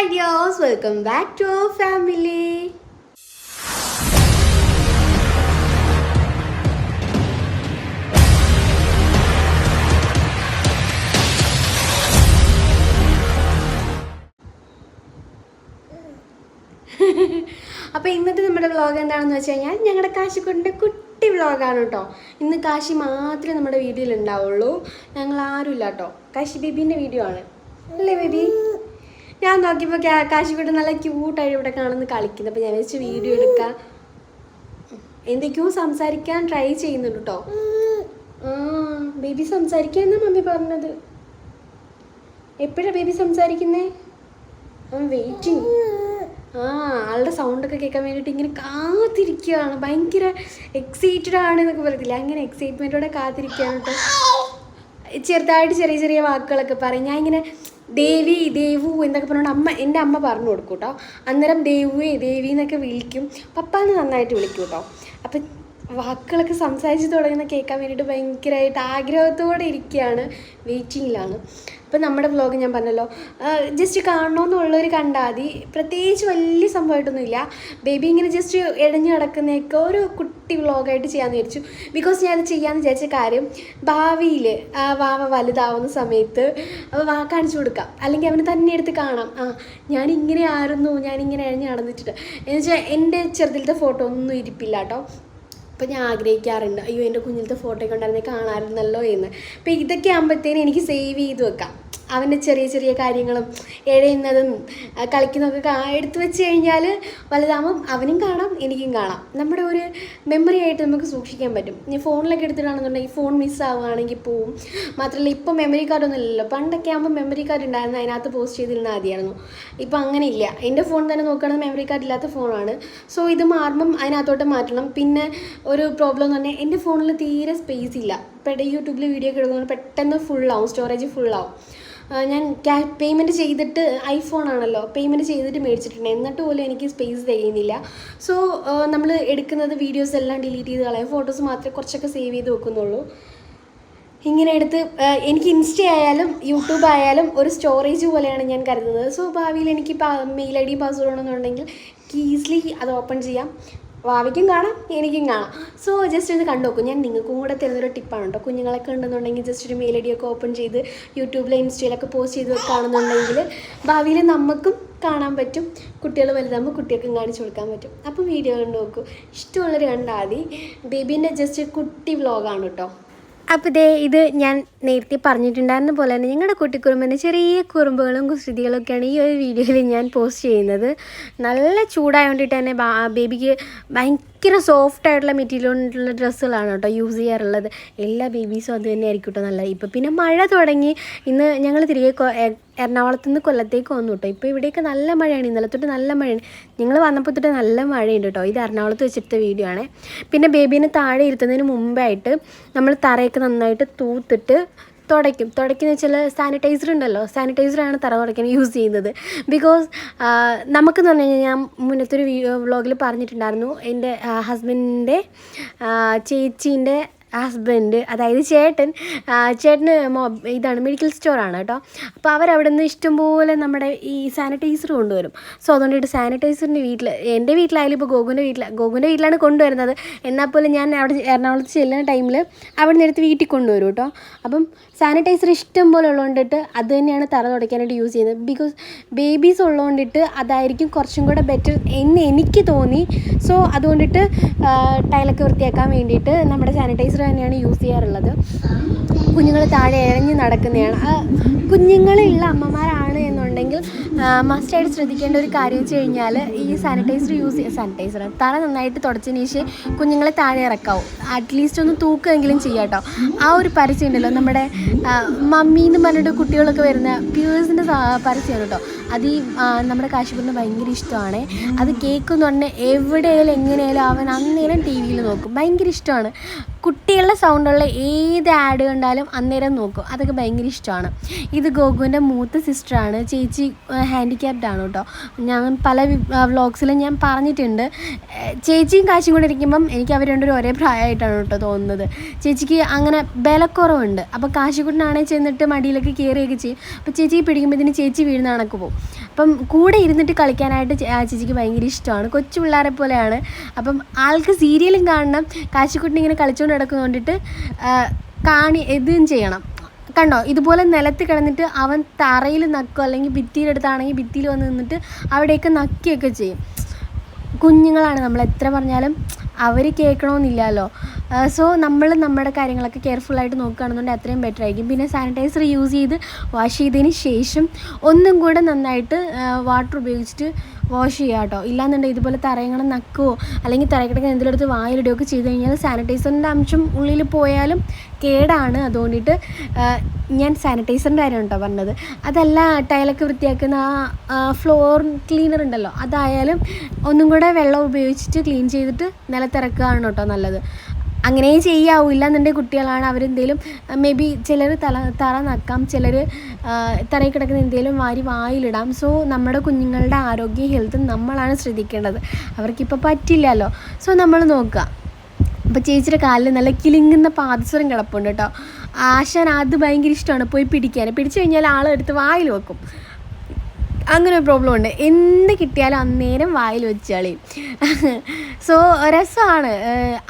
Hi ഡിയോസ് welcome back to family അപ്പോൾ ഇന്നത്തെ നമ്മുടെ വ്ളോഗ് എന്താണെന്ന് വെച്ച് കഴിഞ്ഞാൽ ഞങ്ങളുടെ കാശിക്കുട്ടിന്റെ കുട്ടി വ്ളോഗാണ് കേട്ടോ ഇന്ന് കാശി മാത്രമേ നമ്മുടെ വീഡിയോയിൽ ഉണ്ടാവുള്ളൂ ഞങ്ങൾ ആരുമില്ല കേട്ടോ കാശി ബേബീന്റെ വീഡിയോ ആണ്. അല്ലേ ബേബി? ഞാൻ നോക്കിയപ്പോൾ കാശിക്കുട്ടി നല്ല ക്യൂട്ടായിട്ട് ഇവിടെ കാണുന്ന കളിക്കുന്നു. അപ്പോൾ ഞാൻ വെച്ച് വീഡിയോ എടുക്കാം. എന്തൊക്കെയോ സംസാരിക്കാൻ ട്രൈ ചെയ്യുന്നുണ്ട് കേട്ടോ ബേബി സംസാരിക്കാന്നാ മമ്മി പറഞ്ഞത്. എപ്പോഴാ ബേബി സംസാരിക്കുന്നേ? വെയിറ്റിംഗ് ആ ആളുടെ സൗണ്ടൊക്കെ കേൾക്കാൻ വേണ്ടിയിട്ട് ഇങ്ങനെ കാത്തിരിക്കുകയാണ് ഭയങ്കര എക്സൈറ്റഡ് ആണ് എന്നൊക്കെ പറയത്തില്ല? അങ്ങനെ എക്സൈറ്റ്മെന്റോടെ കാത്തിരിക്കുകയാണ് കേട്ടോ ചെറുതായിട്ട് ചെറിയ ചെറിയ വാക്കുകളൊക്കെ പറയും. ഞാൻ ഇങ്ങനെ ദേവി ദേവു എന്നൊക്കെ പറഞ്ഞുകൊണ്ട് അമ്മ എന്റെ അമ്മ പറഞ്ഞു കൊടുക്കും കേട്ടോ അന്നേരം ദേവുവേ ദേവി എന്നൊക്കെ വിളിക്കും. പപ്പാന്ന് നന്നായിട്ട് വിളിക്കും കേട്ടോ അപ്പം വാക്കുകളൊക്കെ സംസാരിച്ച് തുടങ്ങുന്ന കേൾക്കാൻ വേണ്ടിയിട്ട് ഭയങ്കരമായിട്ട് ആഗ്രഹത്തോടെ ഇരിക്കുകയാണ്. വെയിറ്റിങ്ങിലാണ് അപ്പം നമ്മുടെ വ്ലോഗ് ഞാൻ പറഞ്ഞല്ലോ ജസ്റ്റ് കാണണമെന്നുള്ളവർ കണ്ടാൽ മതി പ്രത്യേകിച്ച് വലിയ സംഭവമായിട്ടൊന്നുമില്ല ബേബി ഇങ്ങനെ ജസ്റ്റ് ഇഴഞ്ഞു കിടക്കുന്നതൊക്കെ ഒരു കുട്ടി വ്ലോഗായിട്ട് ചെയ്യാമെന്ന് വിചാരിച്ചു. ബിക്കോസ് ഞാനത് ചെയ്യാമെന്ന് വിചാരിച്ച കാര്യം ഭാവിയിൽ വാവ വലുതാവുന്ന സമയത്ത് വാ കാണിച്ചു കൊടുക്കാം. അല്ലെങ്കിൽ അവന് തന്നെ എടുത്ത് കാണാം. ആ ഞാനിങ്ങനെ ആയിരുന്നു ഞാനിങ്ങനെ ഇഴഞ്ഞ് നടന്നിട്ടുണ്ട് എന്ന് വെച്ചാൽ എന്റെ ചെറുതിലത്തെ ഫോട്ടോ ഒന്നും ഇരിപ്പില്ല കേട്ടോ. അപ്പോൾ ഞാൻ ആഗ്രഹിക്കാറുണ്ട്. അയ്യോ എന്റെ കുഞ്ഞിലത്തെ ഫോട്ടോ ഒക്കെ കാണാമായിരുന്നല്ലോ എന്ന്. അപ്പോൾ ഇതൊക്കെ ആകുമ്പോഴത്തേനും എനിക്ക് സേവ് ചെയ്ത് വെക്കാം. അവന്റെ ചെറിയ ചെറിയ കാര്യങ്ങളും എഴയുന്നതും കളിക്കുന്നതൊക്കെ എടുത്തു വെച്ച് കഴിഞ്ഞാൽ വലുതാകുമ്പം അവനും കാണാം എനിക്കും കാണാം. നമ്മുടെ ഒരു മെമ്മറി ആയിട്ട് നമുക്ക് സൂക്ഷിക്കാൻ പറ്റും. ഈ ഫോണിലൊക്കെ എടുത്തിട്ടാണെന്നുണ്ടെങ്കിൽ ഫോൺ മിസ്സാവുകയാണെങ്കിൽ പോവും. മാത്രമല്ല ഇപ്പോൾ മെമ്മറി കാർഡൊന്നും ഇല്ലല്ലോ. പണ്ടൊക്കെ ആകുമ്പോൾ മെമ്മറി കാർഡ് ഉണ്ടായിരുന്നു അതിനകത്ത് പോസ്റ്റ് ചെയ്തിരുന്ന ആദ്യമായിരുന്നു ഇപ്പം അങ്ങനെ ഇല്ല. എന്റെ ഫോൺ തന്നെ നോക്കുകയാണെങ്കിൽ മെമ്മറി കാർഡ് ഇല്ലാത്ത ഫോണാണ് സോ ഇത് മാറുമ്പം അതിനകത്തോട്ട് മാറ്റണം. പിന്നെ ഒരു പ്രോബ്ലം എന്ന് പറഞ്ഞാൽ എന്റെ ഫോണിൽ തീരെ സ്പേസ് ഇല്ല. പെട്ടെന്ന് യൂട്യൂബിൽ വീഡിയോ ഒക്കെ എടുക്കുന്നത് പെട്ടെന്ന് ഫുള്ളാവും സ്റ്റോറേജ് ഫുള്ളാവും ഞാൻ ക്യാ പേയ്മെന്റ് ചെയ്തിട്ട് ഐഫോൺ ആണല്ലോ പേയ്മെന്റ് ചെയ്തിട്ട് മേടിച്ചിട്ടുണ്ട്. എന്നിട്ട് പോലും എനിക്ക് സ്പേസ് തികയുന്നില്ല സോ നമ്മൾ എടുക്കുന്നത് വീഡിയോസ് എല്ലാം ഡിലീറ്റ് ചെയ്ത് കളയാം. ഫോട്ടോസ് മാത്രമേ കുറച്ചൊക്കെ സേവ് ചെയ്ത് വെക്കുന്നുള്ളൂ. ഇങ്ങനെ എടുത്ത് എനിക്ക് ഇൻസ്റ്റ ആയാലും യൂട്യൂബ് ആയാലും ഒരു സ്റ്റോറേജ് പോലെയാണ് ഞാൻ കരുതുന്നത്. സോ ഭാവിയിൽ എനിക്ക് മെയിൽ ഐ ഡി പാസ്വേഡ് ആണെന്നുണ്ടെങ്കിൽ ഈസിലി അത് ഓപ്പൺ ചെയ്യാം. ഭാവിക്കും കാണാം എനിക്കും കാണാം. സോ ജസ്റ്റ് ഒന്ന് കണ്ടു നോക്കും. ഞാൻ നിങ്ങൾക്കും കൂടെ തരുന്നൊരു ടിപ്പാണ് കേട്ടോ. കുഞ്ഞുങ്ങളൊക്കെ ഉണ്ടെന്നുണ്ടെങ്കിൽ ജസ്റ്റ് ഒരു മെയിൽ ഐ ഒക്കെ ഓപ്പൺ ചെയ്ത് യൂട്യൂബിലെ ഇൻസ്റ്റയിലൊക്കെ പോസ്റ്റ് ചെയ്ത് വെക്കുകയാണെന്നുണ്ടെങ്കിൽ ഭാവിയിൽ നമുക്കും കാണാൻ പറ്റും. കുട്ടികൾ വലുതാകുമ്പോൾ കുട്ടികൾക്കും കാണിച്ചു കൊടുക്കാൻ പറ്റും. അപ്പോൾ വീഡിയോ കണ്ടു നോക്കൂ. ഇഷ്ടമുള്ളവർ കണ്ടാൽ മതി. ബേബീന്റെ ജസ്റ്റ് കുട്ടി വ്ലോഗാണ് കേട്ടോ. അപ്പോൾ ഇതേ ഇത് ഞാൻ നേരത്തെ പറഞ്ഞിട്ടുണ്ടായിരുന്ന പോലെ തന്നെ ഞങ്ങളുടെ കുട്ടിക്കുറുമ്പിന്റെ ചെറിയ കുറുമ്പുകളും കുസൃതികളൊക്കെയാണ് ഈ ഒരു വീഡിയോയിൽ ഞാൻ പോസ്റ്റ് ചെയ്യുന്നത്. നല്ല ചൂടായതുകൊണ്ടിട്ട് തന്നെ ബേബിക്ക് ഭയങ്കര സോഫ്റ്റ് ആയിട്ടുള്ള മെറ്റീരിയൽ കൊണ്ടുള്ള ഡ്രസ്സുകളാണ് കേട്ടോ യൂസ് ചെയ്യാറുള്ളത്. എല്ലാ ബേബീസും അത് തന്നെ ആയിരിക്കും കേട്ടോ നല്ലത്. ഇപ്പോൾ പിന്നെ മഴ തുടങ്ങി. ഇന്ന് ഞങ്ങൾ തിരികെ എറണാകുളത്ത് നിന്ന് കൊല്ലത്തേക്ക് വന്നു കേട്ടോ. ഇപ്പോൾ ഇവിടെയൊക്കെ നല്ല മഴയാണ്. ഇന്നലെ തൊട്ട് നല്ല മഴയാണ്. ഞങ്ങൾ വന്നപ്പോൾ തൊട്ട് നല്ല മഴയുണ്ട് കേട്ടോ. ഇത് എറണാകുളത്ത് വെച്ചെടുത്ത വീഡിയോ ആണ്. പിന്നെ ബേബീനെ താഴെ ഇരുത്തുന്നതിന് മുമ്പായിട്ട് നമ്മൾ തറയൊക്കെ നന്നായിട്ട് തൂത്തിട്ട് തുടയ്ക്കും. തുടയ്ക്കുന്ന വെച്ചാൽ സാനിറ്റൈസർ ഉണ്ടല്ലോ സാനിറ്റൈസറാണ് തറ തുടയ്ക്കാൻ യൂസ് ചെയ്യുന്നത്. ബിക്കോസ് നമുക്കെന്ന് പറഞ്ഞു കഴിഞ്ഞാൽ ഞാൻ മുന്നത്തെ ഒരു പറഞ്ഞിട്ടുണ്ടായിരുന്നു. എന്റെ ഹസ്ബൻഡിന്റെ ചേച്ചീന്റെ ഹസ്ബൻഡ് അതായത് ചേട്ടൻ ചേട്ടന് ഇതാണ് മെഡിക്കൽ സ്റ്റോറാണ് കേട്ടോ. അപ്പോൾ അവരവിടെ നിന്ന് ഇഷ്ടംപോലെ നമ്മുടെ ഈ സാനിറ്റൈസർ കൊണ്ടുവരും. സോ അതുകൊണ്ടിട്ട് സാനിറ്റൈസറിന്റെ വീട്ടിൽ എന്റെ വീട്ടിലായാലും ഇപ്പോൾ ഗോകുന്റെ വീട്ടിൽ ഗോകുന്റെ വീട്ടിലാണ് കൊണ്ടുവരുന്നത്. എന്നാൽ പോലും ഞാൻ അവിടെ എറണാകുളത്ത് ചെല്ലുന്ന ടൈമിൽ അവിടെ നിന്ന് എടുത്ത് വീട്ടിൽ കൊണ്ടുവരും കേട്ടോ. അപ്പം സാനിറ്റൈസർ ഇഷ്ടം പോലെ ഉള്ളതുകൊണ്ടിട്ട് അത് തന്നെയാണ് തറ തുടയ്ക്കാനായിട്ട് യൂസ് ചെയ്യുന്നത്. ബിക്കോസ് ബേബീസ് ഉള്ളതുകൊണ്ടിട്ട് അതായിരിക്കും കുറച്ചും കൂടെ ബെറ്റർ എന്ന് എനിക്ക് തോന്നി. സോ അതുകൊണ്ടിട്ട് ടൈലൊക്കെ വൃത്തിയാക്കാൻ വേണ്ടിയിട്ട് നമ്മുടെ സാനിറ്റൈസർ തന്നെയാണ് യൂസ് ചെയ്യാറുള്ളത്. കുഞ്ഞുങ്ങൾ താഴെ ഇറങ്ങി നടക്കുന്നതാണ്. കുഞ്ഞുങ്ങളുള്ള അമ്മമാരാണ് എന്നുണ്ടെങ്കിൽ മസ്റ്റായിട്ട് ശ്രദ്ധിക്കേണ്ട ഒരു കാര്യം വെച്ച് കഴിഞ്ഞാൽ ഈ സാനിറ്റൈസർ യൂസ് ചെയ്യുക സാനിറ്റൈസർ തല നന്നായിട്ട് തുടച്ചതിന് ശേഷം കുഞ്ഞുങ്ങളെ താഴെ ഇറക്കാവും. അറ്റ്ലീസ്റ്റ് ഒന്ന് തൂക്കുകയെങ്കിലും ചെയ്യാം കേട്ടോ. ആ ഒരു പരസ്യം ഉണ്ടല്ലോ നമ്മുടെ മമ്മി എന്ന് പറഞ്ഞിട്ട് കുട്ടികളൊക്കെ വരുന്ന പ്യൂഴ്സിന്റെ പരസ്യമാണ് കേട്ടോ. അത് ഈ നമ്മുടെ കാശിപുരിന് ഭയങ്കര ഇഷ്ടമാണ്. അത് കേൾക്കുമെന്ന് പറഞ്ഞാൽ എവിടെയായാലും എങ്ങനെയായാലും അവൻ അന്നേരം ടി വിയിൽ നോക്കും. ഭയങ്കര ഇഷ്ടമാണ്. കുട്ടികളുടെ സൗണ്ടുള്ള ഏത് ആഡ് കണ്ടാലും അന്നേരം നോക്കും. അതൊക്കെ ഭയങ്കര ഇഷ്ടമാണ്. ഇത് ഗോകുവിന്റെ മൂത്ത സിസ്റ്ററാണ് ചേച്ചി ഹാൻഡിക്യാപ്ഡ് ആണ് കേട്ടോ. ഞാൻ പല വ്ളോഗ്സിലും ഞാൻ പറഞ്ഞിട്ടുണ്ട്. ചേച്ചിയും കാശും കൂടെ ഇരിക്കുമ്പം എനിക്ക് അവർ രണ്ടുപേരും ഒരേ പ്രായമായിട്ടാണ് കേട്ടോ തോന്നുന്നത്. ചേച്ചിക്ക് അങ്ങനെ ബലക്കുറവുണ്ട്. അപ്പോൾ കാശിക്കുട്ടനാണെങ്കിൽ ചെന്നിട്ട് മടിയിലൊക്കെ കയറിയൊക്കെ ചെയ്യും. അപ്പോൾ ചേച്ചി പിടിക്കുമ്പോഴത്തേന് ചേച്ചി വീഴുന്ന കണക്ക് പോകും അപ്പം കൂടെ ഇരുന്നിട്ട് കളിക്കാനായിട്ട് ചേച്ചിക്ക് ഭയങ്കര ഇഷ്ടമാണ്. കൊച്ചു പിള്ളേരെ പോലെയാണ്. അപ്പം ആൾക്ക് സീരിയലും കാണണം. കാശിക്കുട്ടൻ ഇങ്ങനെ കളിച്ചുകൊണ്ട് കിടക്കുന്ന കൊണ്ടിട്ട് ആ, കാണി ഇതും ചെയ്യണം. കണ്ടോ? ഇതുപോലെ നിലത്ത് കിടന്നിട്ട് അവൻ തറയിൽ നക്കോ അല്ലെങ്കിൽ ഭിത്തിയിലെടുത്താണെങ്കിൽ ഭിത്തിയിൽ വന്ന് നിന്നിട്ട് അവിടെയൊക്കെ നക്കിയൊക്കെ ചെയ്യും. കുഞ്ഞുങ്ങളാണ് നമ്മൾ എത്ര പറഞ്ഞാലും അവർ കേൾക്കണമെന്നില്ലല്ലോ. സോ നമ്മൾ നമ്മുടെ കാര്യങ്ങളൊക്കെ കെയർഫുള്ളായിട്ട് നോക്കുകയാണെന്നുണ്ടെങ്കിൽ അത്രയും ബെറ്റർ ആയിരിക്കും. പിന്നെ സാനിറ്റൈസർ യൂസ് ചെയ്ത് വാഷ് ചെയ്തതിന് ശേഷം ഒന്നും കൂടെ നന്നായിട്ട് വാട്ടർ ഉപയോഗിച്ചിട്ട് വാഷ് ചെയ്യുക കേട്ടോ. ഇല്ലാന്നുണ്ടെങ്കിൽ ഇതുപോലെ തറയങ്ങൾ നക്കുകയോ അല്ലെങ്കിൽ തറക്കിടക്കുന്ന എന്തെങ്കിലും എടുത്ത് വായിലിടുകയോ ഒക്കെ ചെയ്ത് കഴിഞ്ഞാൽ സാനിറ്റൈസറിന്റെ അംശം ഉള്ളിൽ പോയാലും കേടാണ്. അതുകൊണ്ടിട്ട് ഞാൻ സാനിറ്റൈസറിന്റെ കാര്യം കേട്ടോ പറഞ്ഞത്. അതല്ല ടൈലൊക്കെ വൃത്തിയാക്കുന്ന ആ ഫ്ലോർ ക്ലീനർ ഉണ്ടല്ലോ അതായാലും ഒന്നും കൂടെ വെള്ളം ഉപയോഗിച്ചിട്ട് ക്ലീൻ ചെയ്തിട്ട് നിലത്തിറക്കുകയാണ് കേട്ടോ നല്ലത്. അങ്ങനെ ചെയ്യാവില്ല എന്നുണ്ടെങ്കിൽ കുട്ടികളാണ് അവരെന്തെങ്കിലും മേ ബി ചിലർ തല തറ നക്കാം ചിലർ തറയിൽ കിടക്കുന്ന എന്തെങ്കിലും വാരി വായിലിടാം. സോ നമ്മുടെ കുഞ്ഞുങ്ങളുടെ ആരോഗ്യ ഹെൽത്ത് നമ്മളാണ് ശ്രദ്ധിക്കേണ്ടത്. അവർക്കിപ്പോൾ പറ്റില്ലല്ലോ സോ നമ്മൾ നോക്കുക. അപ്പോൾ ചേച്ചിയുടെ കാലിൽ നല്ല കിലുങ്ങുന്ന പാദസരം കിടപ്പുണ്ട് കേട്ടോ. ആശാൻ അത് ഭയങ്കര ഇഷ്ടമാണ്. പോയി പിടിക്കാൻ. പിടിച്ചു കഴിഞ്ഞാൽ ആളെടുത്ത് വായിൽ വെക്കും. അങ്ങനെ ഒരു പ്രോബ്ലം ഉണ്ട്. എന്ത് കിട്ടിയാലും അന്നേരം വായിൽ വെച്ച് കളിയും. സോ രസമാണ്.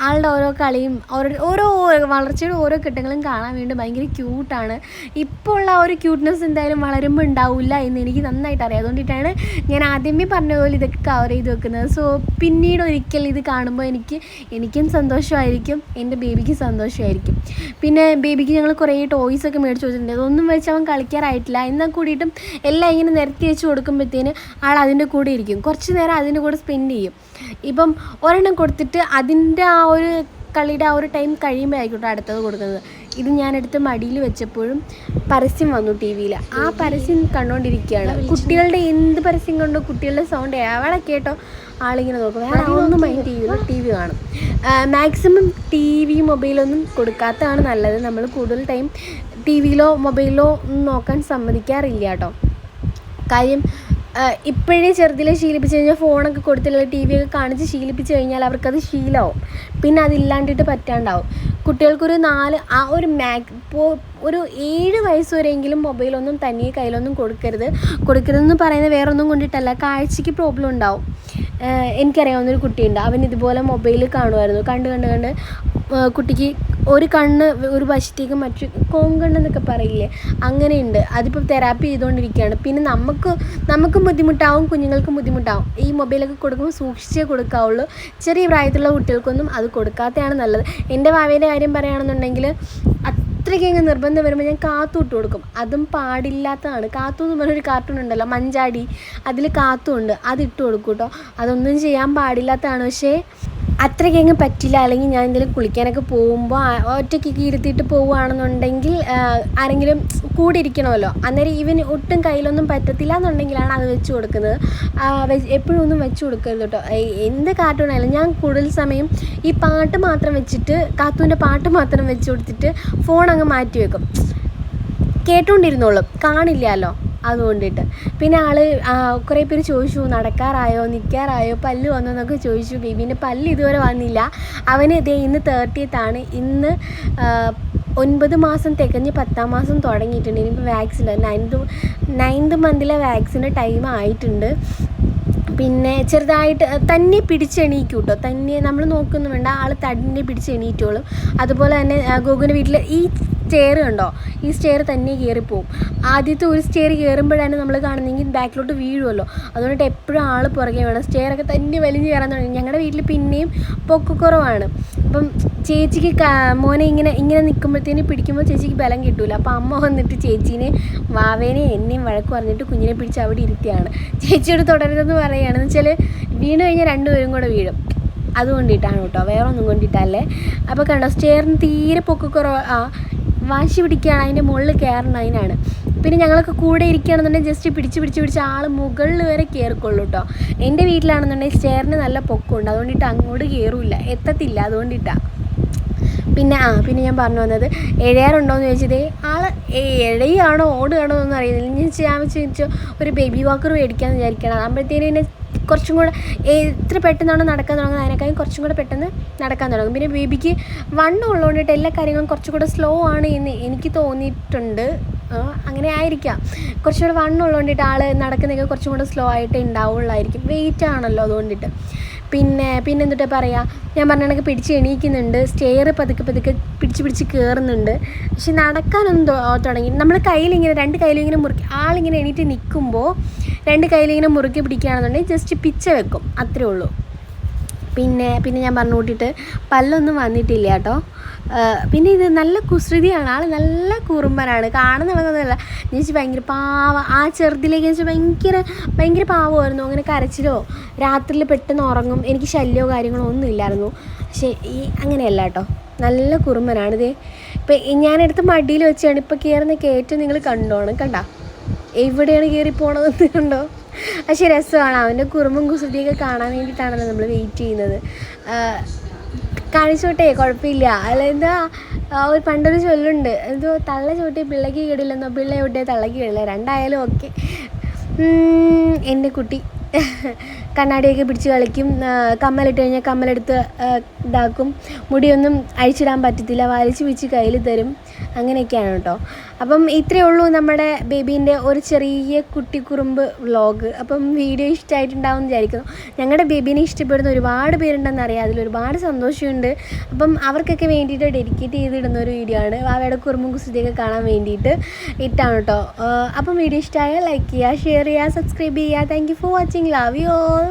ആളുടെ ഓരോ കളിയും ഓരോ ഓരോ വളർച്ചയുടെ ഓരോ ഘട്ടങ്ങളും കാണാൻ വേണ്ടി ഭയങ്കര ക്യൂട്ടാണ് ഇപ്പോൾ ഉള്ള ഒരു ക്യൂട്ട്നെസ് എന്തായാലും വളരുമ്പോൾ ഉണ്ടാവില്ല എന്ന് എനിക്ക് നന്നായിട്ട് അറിയാം. അതുകൊണ്ടിട്ടാണ് ഞാൻ ആദ്യമേ പറഞ്ഞ പോലെ ഇതൊക്കെ കവർ ചെയ്ത് വെക്കുന്നത്. സോ പിന്നീട് ഒരിക്കൽ ഇത് കാണുമ്പോൾ എനിക്ക് എനിക്കും സന്തോഷമായിരിക്കും. എന്റെ ബേബിക്ക് സന്തോഷമായിരിക്കും. പിന്നെ ബേബിക്ക് ഞങ്ങൾ കുറേ ടോയ്സ് ഒക്കെ മേടിച്ച് വെച്ചിട്ടുണ്ട്. അതൊന്നും വെച്ച് അവൻ കളിക്കാറായിട്ടില്ല. എന്നാൽ കൂടിയിട്ടും എല്ലാം ഇങ്ങനെ നിരത്തി വെച്ച് കൊടുക്കുമ്പോഴത്തേന് ആൾ അതിന്റെ കൂടെ ഇരിക്കും. കുറച്ച് നേരം അതിന്റെ കൂടെ സ്പെൻഡ് ചെയ്യും. ഇപ്പം ഒരെണ്ണം കൊടുത്തിട്ട് അതിന്റെ ആ ഒരു കളിയുടെ ആ ഒരു ടൈം കഴിയുമ്പോഴായിക്കോട്ടെ അടുത്തത് കൊടുക്കുന്നത്. ഇത് ഞാനെടുത്ത് മടിയിൽ വെച്ചപ്പോഴും പരസ്യം വന്നു ടി വിയിൽ ആ പരസ്യം കണ്ടുകൊണ്ടിരിക്കുകയാണ് കുട്ടികളുടെ എന്ത് പരസ്യം കണ്ടോ? കുട്ടികളുടെ സൗണ്ട് എവിടെ കേട്ടോ. ആളിങ്ങനെ നോക്കും. വേറെ ഒന്നും മൈൻഡ് ചെയ്യില്ല ടി വി കാണും. മാക്സിമം ടി വി മൊബൈലൊന്നും കൊടുക്കാത്തതാണ് നല്ലത്. നമ്മൾ കൂടുതൽ ടൈം ടി വിയിലോ മൊബൈലിലോ ഒന്നും നോക്കാൻ സമ്മതിക്കാറില്ല കേട്ടോ. കാര്യം ഇപ്പോഴേ ചെറുതിലെ ശീലിപ്പിച്ച് കഴിഞ്ഞാൽ ഫോണൊക്കെ കൊടുത്തില്ല ടി വി ഒക്കെ കാണിച്ച് ശീലിപ്പിച്ച് കഴിഞ്ഞാൽ അവർക്കത് ശീലമാവും. പിന്നെ അതില്ലാണ്ടിട്ട് പറ്റാണ്ടാവും. കുട്ടികൾക്കൊരു നാല് ആ ഒരു മാക് ഒരു ഏഴ് വയസ്സ് വരെയെങ്കിലും മൊബൈലൊന്നും തനിയെ കയ്യിലൊന്നും കൊടുക്കരുത്. കൊടുക്കരുതെന്ന് പറയുന്നത് വേറൊന്നും കൊണ്ടിട്ടല്ല. കാഴ്ചയ്ക്ക് പ്രോബ്ലം ഉണ്ടാവും. എനിക്കറിയാവുന്നൊരു കുട്ടിയുണ്ട്. അവൻ ഇതുപോലെ മൊബൈൽ കാണുമായിരുന്നു. കണ്ട് കണ്ട് കണ്ട് കുട്ടിക്ക് ഒരു കണ്ണ് ഒരു വശത്തേക്ക് മറ്റു കോങ്കണ്ണ് എന്നൊക്കെ പറയില്ലേ? അങ്ങനെയുണ്ട്. അതിപ്പോൾ തെറാപ്പി ചെയ്തുകൊണ്ടിരിക്കുകയാണ് പിന്നെ നമുക്ക് നമുക്കും ബുദ്ധിമുട്ടാവും കുഞ്ഞുങ്ങൾക്കും ബുദ്ധിമുട്ടാവും. ഈ മൊബൈലൊക്കെ കൊടുക്കുമ്പോൾ സൂക്ഷിച്ചേ കൊടുക്കാവുള്ളൂ. ചെറിയ പ്രായത്തിലുള്ള കുട്ടികൾക്കൊന്നും അത് കൊടുക്കാത്തതാണ് നല്ലത്. എന്റെ വാവേന്റെ കാര്യം പറയുകയാണെന്നുണ്ടെങ്കിൽ അത്രയ്ക്ക് അങ്ങ് നിർബന്ധം വരുമ്പോൾ ഞാൻ കാത്തു ഇട്ട് കൊടുക്കും. അതും പാടില്ലാത്തതാണ്. കാത്തു എന്ന് പറഞ്ഞൊരു കാർട്ടൂൺ ഉണ്ടല്ലോ മഞ്ചാടി. അതിൽ കാത്തു ഉണ്ട് അത് ഇട്ട് കൊടുക്കും കേട്ടോ. അതൊന്നും ചെയ്യാൻ പാടില്ലാത്തതാണ്. പക്ഷേ അത്രയ്ക്ക് അങ്ങ് പറ്റില്ല. അല്ലെങ്കിൽ ഞാൻ എന്തെങ്കിലും കുളിക്കാനൊക്കെ പോകുമ്പോൾ ഒറ്റയ്ക്ക് ഇരുത്തിയിട്ട് പോവുകയാണെന്നുണ്ടെങ്കിൽ ആരെങ്കിലും കൂടെ ഇരിക്കണമല്ലോ. അന്നേരം ഇവന് ഒട്ടും കയ്യിലൊന്നും പറ്റത്തില്ല എന്നുണ്ടെങ്കിലാണ് അത് വെച്ച് കൊടുക്കുന്നത്. എപ്പോഴും ഒന്നും വെച്ച് കൊടുക്കരുത് കേട്ടോ. എന്ത് കാർട്ടൂണായാലും ഞാൻ കൂടുതൽ സമയം ഈ പാട്ട് മാത്രം വെച്ചിട്ട് കാത്തുവിന്റെ പാട്ട് മാത്രം വെച്ച് കൊടുത്തിട്ട് ഫോൺ അങ്ങ് മാറ്റി വെക്കും. കേട്ടുകൊണ്ടിരുന്നോളും കാണില്ലല്ലോ. അതുകൊണ്ടിട്ട്. പിന്നെ ആൾ കുറേ പേര് ചോദിച്ചു നടക്കാറായോ നിൽക്കാറായോ പല്ല് വന്നോ എന്നൊക്കെ ചോദിച്ചു. ബേബീന്റെ പല്ല് ഇതുവരെ വന്നില്ല. അവന് ഇതേ ഇന്ന് തേർട്ടിയത്താണ് ഇന്ന് ഒൻപത് മാസം തികഞ്ഞ് പത്താം മാസം തുടങ്ങിയിട്ടുണ്ട്. ഇനിയിപ്പോൾ വാക്സിൻ നയൻത് നയൻത് മന്തിലെ വാക്സിന്റെ ടൈം ആയിട്ടുണ്ട്. പിന്നെ ചെറുതായിട്ട് തന്നെ പിടിച്ചെണീക്കും കേട്ടോ തന്നെ നമ്മൾ നോക്കുന്നു വേണ്ട. ആൾ തന്നെ പിടിച്ചെണീറ്റോളും. അതുപോലെ തന്നെ ഗോകുവിന്റെ വീട്ടിൽ ഈ സ്റ്റെയർ കണ്ടോ? ഈ സ്റ്റെയർ തന്നെ കയറിപ്പോവും ആദ്യത്തെ ഒരു സ്റ്റെയർ കയറുമ്പോഴാണ് നമ്മൾ കാണുന്നെങ്കിൽ ബാക്കിലോട്ട് വീഴുമല്ലോ അതുകൊണ്ട് എപ്പോഴും ആൾ പുറകെ വേണം. സ്റ്റെയറൊക്കെ തന്നെ വലിഞ്ഞ് കയറാൻ തുടങ്ങി. ഞങ്ങളുടെ വീട്ടിൽ പിന്നെയും പൊക്കക്കുറവാണ് അപ്പം ചേച്ചിക്ക് മോനെ ഇങ്ങനെ ഇങ്ങനെ നിൽക്കുമ്പോഴത്തേന് പിടിക്കുമ്പോൾ ചേച്ചിക്ക് ബലം കിട്ടൂല. അപ്പോൾ അമ്മ വന്നിട്ട് ചേച്ചീനെ വാവേനെ എന്നെയും വഴക്ക് പറഞ്ഞിട്ട് കുഞ്ഞിനെ പിടിച്ച് അവിടെ ഇരുത്തിയാണ്. ചേച്ചിയോട് തുടരുതെന്ന് പറയുകയാണെന്ന് വെച്ചാൽ വീണ് കഴിഞ്ഞാൽ രണ്ടുപേരും കൂടെ വീഴും. അതുകൊണ്ടിട്ടാണ് കേട്ടോ. വേറെ ഒന്നും കൊണ്ടിട്ടല്ലേ? അപ്പോൾ കണ്ടോ സ്റ്റെയറിന് തീരെ പൊക്കക്കുറവ് ആ വാശി പിടിക്കുകയാണ് അതിന്റെ മുകളിൽ കയറണം അതിനാണ്. പിന്നെ ഞങ്ങളൊക്കെ കൂടെ ഇരിക്കുകയാണെന്നുണ്ടെങ്കിൽ ജസ്റ്റ് പിടിച്ച് പിടിച്ച് പിടിച്ച് ആൾ മുകളിൽ വരെ കയറിക്കൊള്ളൂ കേട്ടോ എന്റെ വീട്ടിലാണെന്നുണ്ടെങ്കിൽ സ്റ്റെയറിന് നല്ല പൊക്കമുണ്ട്. അതുകൊണ്ടിട്ട് അങ്ങോട്ട് കയറില്ല. എത്തത്തില്ല അതുകൊണ്ടിട്ടാണ് പിന്നെ ആ പിന്നെ ഞാൻ പറഞ്ഞു വന്നത് എഴയാറുണ്ടോയെന്ന് ചോദിച്ചത് ആൾ എഴയാണോ ഓടുകയാണോ എന്നൊന്നും അറിയുന്നില്ല. ഞാൻ ഞാൻ വെച്ച് ഒരു ബേബി വാക്കർ മേടിക്കാമെന്ന് വിചാരിക്കണം അതാകുമ്പോഴത്തേനും പിന്നെ കുറച്ചും കൂടെ എത്ര പെട്ടെന്നാണ് നടക്കാൻ തുടങ്ങുന്നത്? അതിനേക്കാളും കുറച്ചും കൂടെ പെട്ടെന്ന് നടക്കാൻ തുടങ്ങും. പിന്നെ ബേബിക്ക് വണ്ണം ഉള്ളതുകൊണ്ടിട്ട് എല്ലാ കാര്യങ്ങളും കുറച്ചും കൂടെ സ്ലോ ആണ് എന്ന് എനിക്ക് തോന്നിയിട്ടുണ്ട്. അങ്ങനെ ആയിരിക്കാം. കുറച്ചുകൂടെ വണ്ണം ഉള്ളതുകൊണ്ടിട്ട് ആൾ നടക്കുന്നതൊക്കെ കുറച്ചും കൂടെ സ്ലോ ആയിട്ട് ഉണ്ടാവുള്ളായിരിക്കും. വെയിറ്റ് ആണല്ലോ അതുകൊണ്ടിട്ട്. പിന്നെ പിന്നെ എന്തിട്ട് പറയുക ഞാൻ പറഞ്ഞ പിടിച്ച് എണീക്കുന്നുണ്ട്. സ്റ്റെയർ പതുക്കെ പതുക്കെ പിടിച്ച് പിടിച്ച് കയറുന്നുണ്ട് പക്ഷെ നടക്കാനൊന്നും തുടങ്ങി. നമ്മൾ കയ്യിലിങ്ങനെ രണ്ട് കയ്യിലിങ്ങനെ മുറുക്കി ആളിങ്ങനെ എണീറ്റ് നിൽക്കുമ്പോൾ രണ്ട് കയ്യിലിങ്ങനെ മുറുക്കി പിടിക്കുകയാണെന്നുണ്ടെങ്കിൽ ജസ്റ്റ് പിച്ച വെക്കും. അത്രേ ഉള്ളൂ. പിന്നെ പിന്നെ ഞാൻ പറഞ്ഞു കൂട്ടിയിട്ട് പല്ലൊന്നും വന്നിട്ടില്ല കേട്ടോ. പിന്നെ ഇത് നല്ല കുസൃതിയാണ്. ആൾ നല്ല കുറുമ്പനാണ്. കാണുന്ന കണക്കൊന്നുമല്ല ഞാൻ ഭയങ്കര പാവ. ആ ചെറുതിലേക്ക് വെച്ചാൽ ഭയങ്കര ഭയങ്കര പാവമായിരുന്നു. അങ്ങനെ കരച്ചിലോ രാത്രിയിൽ പെട്ടെന്ന് ഉറങ്ങും. എനിക്ക് ശല്യമോ കാര്യങ്ങളോ ഒന്നും ഇല്ലായിരുന്നു. പക്ഷേ ഈ അങ്ങനെയല്ല കേട്ടോ. നല്ല കുറുമ്പനാണ് ഇത്. ഇപ്പം ഞാനെടുത്ത് മടിയിൽ വെച്ചാണ് ഇപ്പോൾ കയറുന്ന കയറ്റം നിങ്ങൾ കണ്ടോണം. കണ്ട? എവിടെയാണ് കയറി പോണതെന്ന് കണ്ടോ? പക്ഷെ രസമാണ്. അവന്റെ കുറുമ്പും കുസൃതിയൊക്കെ കാണാൻ വേണ്ടിയിട്ടാണല്ലോ നമ്മൾ വെയിറ്റ് ചെയ്യുന്നത്. കാണിച്ചോട്ടെ കുഴപ്പമില്ല. അല്ല എന്താ ഒരു പണ്ടൊരു ചൊല്ലുണ്ട്. എന്തോ തള്ള ചോട്ടി പിള്ളയ്ക്ക് കേടില്ലെന്നോ? പിള്ള ചോട്ടിയെ തള്ളയ്ക്ക് കേടില്ല. രണ്ടായാലും ഓക്കെ എന്റെ കുട്ടി കണ്ണാടിയൊക്കെ പിടിച്ച് കളിക്കും. കമ്മലിട്ട് കഴിഞ്ഞാൽ കമ്മലെടുത്ത് ഇതാക്കും. മുടിയൊന്നും അഴിച്ചിടാൻ പറ്റത്തില്ല. വലിച്ചു പിച്ച് കയ്യിൽ തരും. അങ്ങനെയൊക്കെയാണ് കേട്ടോ. അപ്പം ഇത്രയേ ഉള്ളൂ നമ്മുടെ ബേബീന്റെ ഒരു ചെറിയ കുട്ടിക്കുറുമ്പ് വ്ളോഗ് അപ്പം വീഡിയോ ഇഷ്ടമായിട്ടുണ്ടാവും വിചാരിക്കുന്നു. ഞങ്ങളുടെ ബേബീനെ ഇഷ്ടപ്പെടുന്ന ഒരുപാട് പേരുണ്ടെന്ന് അറിയാം. അതിൽ ഒരുപാട് സന്തോഷമുണ്ട്. അപ്പം അവർക്കൊക്കെ വേണ്ടിയിട്ട് ഡെഡിക്കേറ്റ് ചെയ്തിടുന്ന ഒരു വീഡിയോ ആണ്. വാവയുടെ കുറുമ്പും കുസൃതിയൊക്കെ കാണാൻ വേണ്ടിയിട്ട് ഇട്ടാണ് കേട്ടോ. അപ്പം വീഡിയോ ഇഷ്ടമായാൽ ലൈക്ക് ചെയ്യുക ഷെയർ ചെയ്യുക സബ്സ്ക്രൈബ് ചെയ്യുക. Thank you for watching love you all